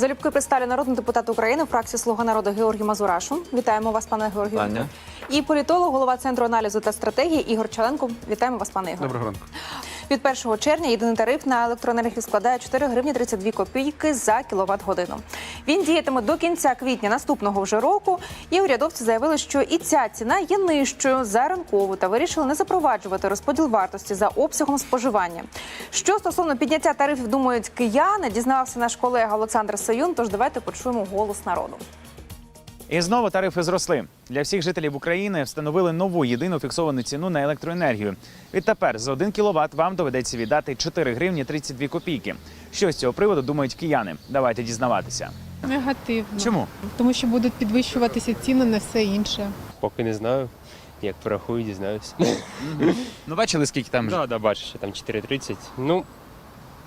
Залюбки представлю народний депутат України, фракції Слуга народу Георгій Мазурашу. Вітаємо вас, пане Георгію. Таня. І політолог, голова центру аналізу та стратегії Ігор Чаленко. Вітаємо вас, пане Ігор. Доброго ранку. Від 1 червня єдиний тариф на електроенергію складає 4 гривні 32 копійки за кіловат годину. Він діятиме до кінця квітня наступного вже року. І урядовці заявили, що і ця ціна є нижчою за ринкову та вирішили не запроваджувати розподіл вартості за обсягом споживання. Що стосовно підняття тарифів, думають кияни, дізнався наш колега Олександр Саюн. Тож давайте почуємо голос народу. І знову тарифи зросли. Для всіх жителів України встановили нову єдину фіксовану ціну на електроенергію. Відтепер за 1 кВт вам доведеться віддати 4 гривні 32 копійки. Що з цього приводу думають кияни? Давайте дізнаватися. Негативно. Чому? Тому що будуть підвищуватися ціни на все інше. Поки не знаю. Як порахую, дізнаюся. Ну бачили, скільки там Да, да, бачиш, що там 4.30. Ну,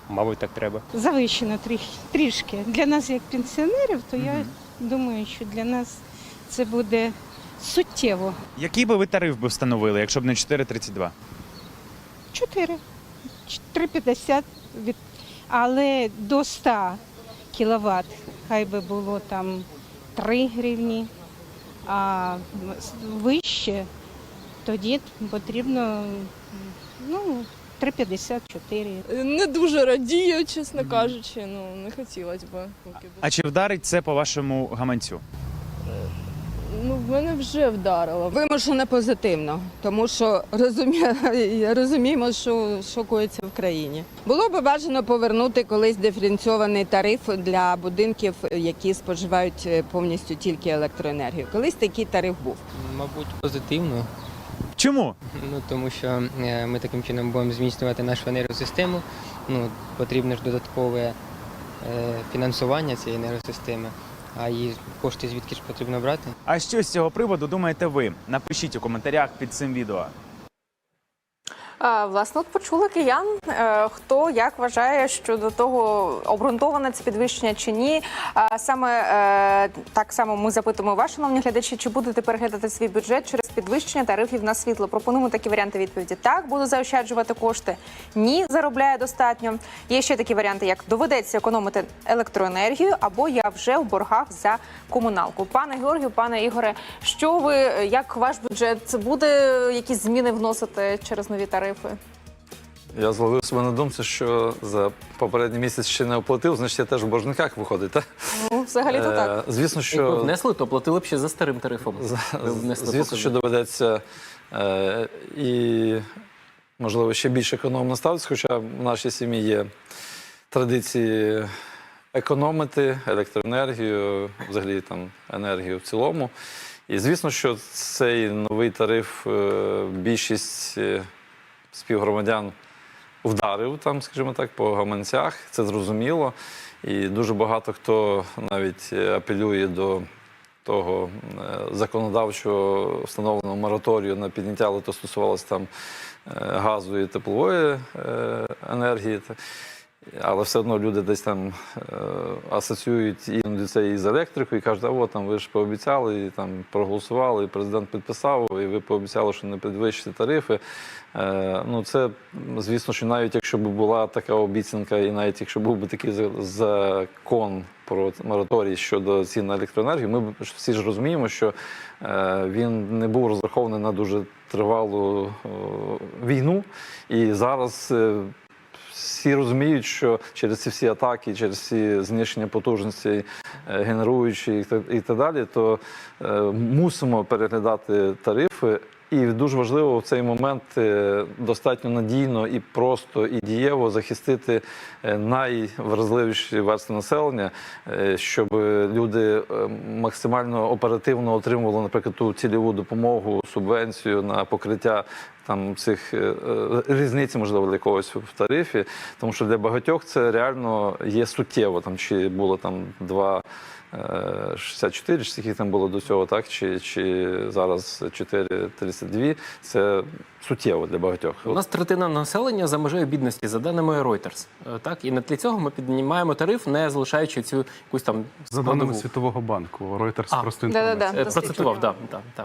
мабуть, так треба. завищено трі- трішки. Для нас, як пенсіонерів, то я думаю, що для нас це буде суттєво. який би ви тариф би встановили, якщо б не 4,32? 4, 3,50 від, але до 100 кВт хай би було там 3 гривні, а вище тоді потрібно ну, 3,54. Не дуже радію, чесно кажучи. Ну не хотілося б. А чи вдарить це по вашому гаманцю? Ну, в мене вже вдарило. Вимушено позитивно, тому що розумі... розуміємо, що, коїться в країні. Було б бажано повернути колись диференційований тариф для будинків, які споживають е, повністю тільки електроенергію. Колись такий тариф був. Мабуть, позитивно. Чому? Ну тому що е, ми таким чином будемо зміцнювати нашу енергосистему. Ну, потрібно ж додаткове е, фінансування цієї енергосистеми. А її кошти звідки ж потрібно брати? А що з цього приводу думаєте ви? Напишіть у коментарях під цим відео. Власне, от почули киян, е, хто як вважає, що до того обґрунтоване це підвищення чи ні. А саме е, так само ми запитуємо вас, шановні глядачі, чи будете переглядати свій бюджет через підвищення тарифів на світло? Пропонуємо такі варіанти відповіді. Так, буду заощаджувати кошти. Ні, заробляє достатньо. Є ще такі варіанти, як доведеться економити електроенергію, або я вже в боргах за комуналку. Пане Георгію, пане Ігоре, що ви як ваш бюджет буде якісь зміни вносити через нові тарифи? Я зловив себе на думці, що за попередній місяць ще не оплатив, значить я теж в боржниках виходить. Так? Ну, взагалі то так. Е, Звісно, Якби що внесли, то платили б ще за старим тарифом. внесли звісно, покази. що доведеться е, і можливо ще більш економно ставитися, хоча в нашій сім'ї є традиції економити електроенергію, взагалі там енергію в цілому. І звісно, що цей новий тариф е, більшість е, співгромадян вдарив там, скажімо так, по гаманцях. Це зрозуміло. І дуже багато хто навіть е, апелює до того е, законодавчого встановленого мораторію на підняття, але то стосувалося там е, газу і теплової енергії. Але все одно люди десь там е, асоціюють іноді це із електрикою і кажуть, а от там ви ж пообіцяли, і там проголосували, і президент підписав, і ви пообіцяли, що не підвищите тарифи. Е, ну це звісно, що навіть якщо б була така обіцянка, і навіть якщо був би такий закон про мораторій щодо цін на електроенергію, ми всі ж розуміємо, що е, він не був розрахований на дуже тривалу е, війну, і зараз. е, всі розуміють, що через ці всі атаки, через ці знищення потужності е, генеруючі і так, і так далі, то е, мусимо переглядати тарифи. І дуже важливо в цей момент е, достатньо надійно і просто і дієво захистити е, найвразливіші верстви населення, е, щоб люди максимально оперативно отримували, наприклад, ту цільову допомогу, субвенцію на покриття там цих різниці, можливо, для когось в тарифі, тому що для багатьох це реально є суттєво. Там чи було там два. Е, 64, чи скільки там було до цього, так? Чи, чи зараз 4,32. Це суттєво для багатьох. У нас третина населення за межею бідності, за даними Reuters. Е, Так, і на тлі цього ми піднімаємо тариф, не залишаючи цю якусь там За даними. Світового банку, Reuters А, просто да-да-да. Е, Процитував, так. Да, да, да.